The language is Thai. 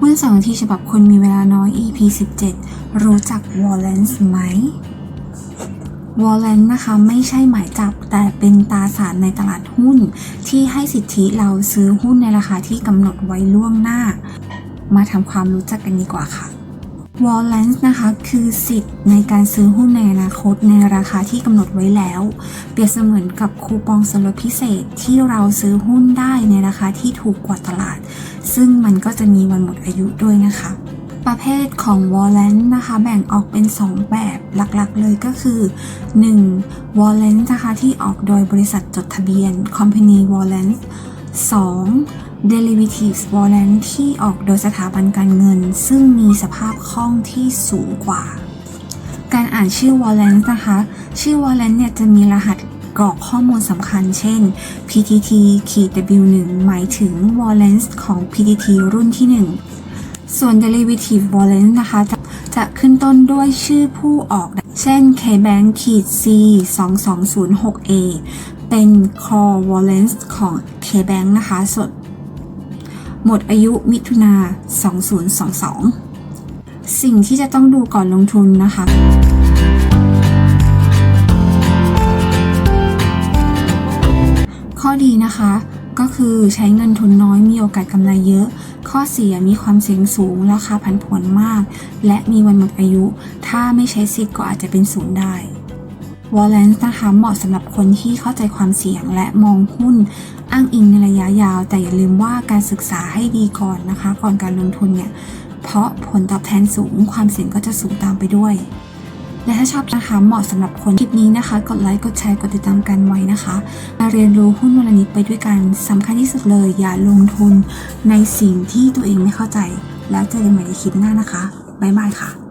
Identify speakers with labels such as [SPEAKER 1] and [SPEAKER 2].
[SPEAKER 1] หุ้นสองทีฉบับคนมีเวลาน้อย EP 17 รู้จัก Wallens ไหม Wallens นะคะไม่ใช่หมายจับแต่เป็นตราสารในตลาดหุ้น ที่ให้สิทธิเราซื้อหุ้นในราคาที่กำหนดไว้ล่วงหน้า มาทำความรู้จักกันดีกว่าค่ะ Wallens นะคะคือสิทธิ์ในการซื้อหุ้นในอนาคตในราคาที่กำหนดไว้แล้ว เปรียบเสมือนกับคูปองส่วนลดพิเศษที่เราซื้อหุ้นได้ในราคาที่ถูกกว่าตลาด ซึ่งมันก็จะมีวันหมดอายุด้วยนะคะ ประเภทของ Warrant นะคะแบ่งออกเป็น 2 แบบหลักๆเลยก็คือ 1. Warrant นะคะที่ออกโดยบริษัทจดทะเบียน Company Warrant 2. Derivatives Warrant ที่ออกโดยสถาบันการเงิน ซึ่งมีสภาพคล่องที่สูงกว่า การอ่านชื่อ Warrant นะคะ ชื่อ Warrant เนี่ยจะมีรหัส กรอกข้อมูลสำคัญเช่น PTT W1 หมายถึง Warrant ของ PTT รุ่นที่ 1 ส่วน derivative warrant นะคะจะจะขึ้นต้นด้วยชื่อผู้ออก เช่น KBank ขีด C 2206A เป็น core warrant ของ KBank นะคะส่วนหมดอายุมิถุนา 2022 สิ่งที่จะต้องดูก่อนลงทุนนะคะ ดีนะคะ ก็คือใช้เงินทุนน้อยมีโอกาสกำไรเยอะ ข้อเสียมีความเสี่ยงสูง ราคาผันผวนมาก และมีวันหมดอายุ ถ้าไม่ใช้สิทธิ์ก็อาจจะเป็นศูนย์ได้วอลเลนส์นะคะเหมาะสำหรับคนที่เข้าใจความเสี่ยงและมองหุ้น อ้างอิงในระยะยาว แต่อย่าลืมว่าการศึกษาให้ดีก่อนนะคะ ก่อนการลงทุนเนี่ย เพราะผลตอบแทนสูงความเสี่ยงก็จะสูงตามไปด้วย และถ้าชอบนะคะเหมาะสำหรับคนคลิปนี้นะคะ กดไลค์กดแชร์กดติดตามกันไว้นะคะมาเรียนรู้หุ้นวันนิดไปด้วยกันสำคัญที่สุดเลย อย่าลงทุนในสิ่งที่ตัวเองไม่เข้าใจ แล้วเจอกันใหม่ในคลิปหน้านะคะบ๊ายบายค่ะ